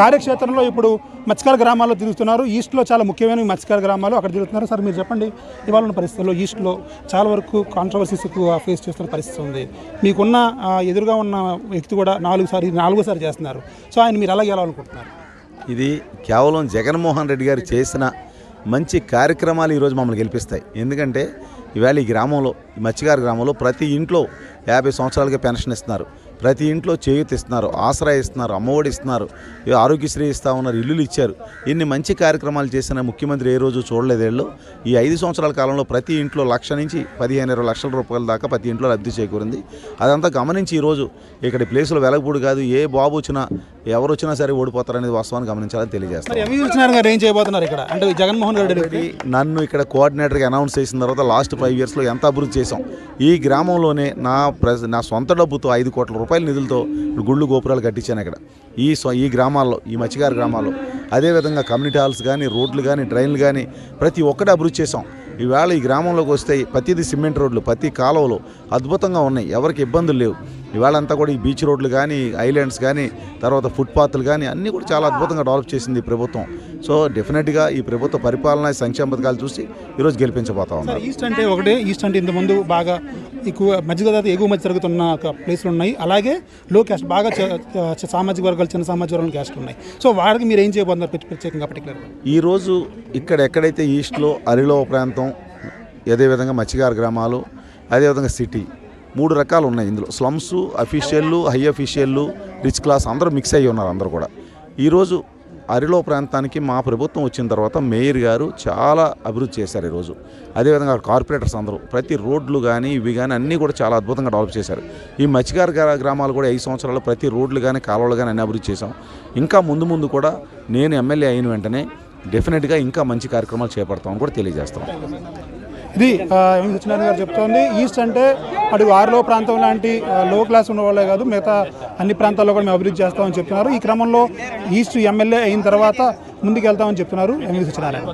కార్యక్షేత్రంలో ఇప్పుడు మత్స్యకార గ్రామాల్లో తిరుగుతున్నారు. ఈస్ట్లో చాలా ముఖ్యమైన మత్స్యకార గ్రామాలు అక్కడ తిరుగుతున్నారు. సార్ మీరు చెప్పండి ఇవాళ ఉన్న పరిస్థితుల్లో ఈస్ట్లో చాలా వరకు కాంట్రవర్సీస్ ఎక్కువ ఫేస్ చేస్తున్న పరిస్థితి ఉంది. మీకున్న ఎదురుగా ఉన్న వ్యక్తి కూడా నాలుగు సారి నాలుగోసారి చేస్తున్నారు. సో ఆయన మీరు ఎలా గెలవాలనుకుంటున్నారు? ఇది కేవలం జగన్మోహన్ రెడ్డి గారు చేసిన మంచి కార్యక్రమాలు ఈరోజు మమ్మల్ని గెలిపిస్తాయి. ఎందుకంటే ఇవాళ ఈ గ్రామంలో ఈ మత్స్యకార గ్రామంలో ప్రతి ఇంట్లో యాభై సంవత్సరాలకి పెన్షన్ ఇస్తున్నారు. ప్రతి ఇంట్లో చేయూత ఇస్తున్నారు ఆసరా ఇస్తున్నారు అమ్మఒడి ఇస్తున్నారు ఆరోగ్యశ్రీ ఇస్తా ఉన్నారు ఇల్లులు ఇచ్చారు. ఇన్ని మంచి కార్యక్రమాలు చేసిన ముఖ్యమంత్రి ఏ రోజు చూడలేదు వీళ్ళు. ఈ ఐదు సంవత్సరాల కాలంలో ప్రతి ఇంట్లో లక్ష నుంచి పదిహేను ఇరవై లక్షల రూపాయల దాకా ప్రతి ఇంట్లో లబ్ధి చేకూరింది. అదంతా గమనించి ఈరోజు ఇక్కడ ప్లేసులు వెలగపూడి కాదు ఏ బాబు వచ్చినా ఎవరు వచ్చినా సరే ఓడిపోతారనేది వాస్తవాన్ని గమనించాలని ఏం చేయబోతున్నారు ఇక్కడ? అంటే జగన్మోహన్ రెడ్డి నన్ను ఇక్కడ కోఆర్డినేటర్గా అనౌన్స్ చేసిన తర్వాత లాస్ట్ ఫైవ్ ఇయర్స్లో ఎంత అభివృద్ధి చేశాం? ఈ గ్రామంలోనే నా ప్రెస్ నా సొంత డబ్బుతో ఐదు కోట్ల రూపాయల నిధులతో గుళ్ళు గోపురాలు కట్టించాను ఇక్కడ. ఈ ఈ గ్రామాల్లో ఈ మత్స్యకార గ్రామాల్లో. అదేవిధంగా కమ్యూనిటీ హాల్స్ కానీ రోడ్లు కానీ ట్రైన్లు కానీ ప్రతి ఒక్కటి అభివృద్ధి చేశాం. ఈవేళ ఈ గ్రామంలోకి వస్తే ప్రతిది సిమెంట్ రోడ్లు ప్రతి కాలువలు అద్భుతంగా ఉన్నాయి. ఎవరికి ఇబ్బందులు లేవు. ఇవాళ అంతా కూడా ఈ బీచ్ రోడ్లు కానీ ఐలాండ్స్ కానీ తర్వాత ఫుట్పాత్లు కానీ అన్నీ కూడా చాలా అద్భుతంగా డెవలప్ చేసింది ఈ ప్రభుత్వం. సో డెఫినెట్గా ఈ ప్రభుత్వ పరిపాలన సంక్షేమ పథకాలు చూసి ఈరోజు గెలిపించబోతా ఉన్నాం సార్ ఈస్ట్ అంటే ఒకటే. ఈస్ట్ అంటే ఇంతకుముందు బాగా ఎక్కువ మధ్య గోదావరి ఎగువ మధ్య జరుగుతున్న ఒక ప్లేస్లు ఉన్నాయి. అలాగే లో క్యాస్ట్ బాగా సామాజిక వర్గాలు చిన్న సామాజిక వర్గాల క్యాస్ట్ ఉన్నాయి. సో వారికి మీరు ఏం చేయబోతున్నారు ప్రత్యేక- ప్రత్యేకంగా పర్టికులర్గా ఈరోజు ఇక్కడ ఎక్కడైతే ఈస్ట్లో అరిలో ప్రాంతం అదేవిధంగా మత్స్యకార గ్రామాలు అదేవిధంగా సిటీ మూడు రకాలు ఉన్నాయి ఇందులో. స్లమ్స్ అఫీషియల్లు హై అఫీషియల్లు రిచ్ క్లాస్ అందరూ మిక్స్ అయ్యి ఉన్నారు అందరూ కూడా. ఈరోజు అరిలో ప్రాంతానికి మా ప్రభుత్వం వచ్చిన తర్వాత మేయర్ గారు చాలా అభివృద్ధి చేశారు ఈరోజు. అదేవిధంగా కార్పొరేటర్స్ అందరూ ప్రతి రోడ్లు కానీ ఇవి కానీ అన్నీ కూడా చాలా అద్భుతంగా డెవలప్ చేశారు. ఈ మత్స్యకార గ్రామాలు కూడా ఐదు సంవత్సరాలు ప్రతి రోడ్లు కానీ కాలువలు కానీ అన్ని అభివృద్ధి చేశాం. ఇంకా ముందు ముందు కూడా నేను ఎమ్మెల్యే అయిన వెంటనే డెఫినెట్గా ఇంకా మంచి కార్యక్రమాలు చేపడతామని కూడా తెలియజేస్తాం. ఇది సత్యనారాయణ గారు చెప్తోంది. ఈస్ట్ అంటే అటు ఆరులో ప్రాంతం లాంటి లో క్లాస్ ఉన్నవాళ్ళే కాదు మిగతా అన్ని ప్రాంతాల్లో కూడా మేము అభివృద్ధి చేస్తామని చెప్తున్నారు. ఈ క్రమంలో ఈస్ట్ ఎమ్మెల్యే అయిన తర్వాత ముందుకు వెళ్తామని చెప్తున్నారు ఎం సత్యనారాయణ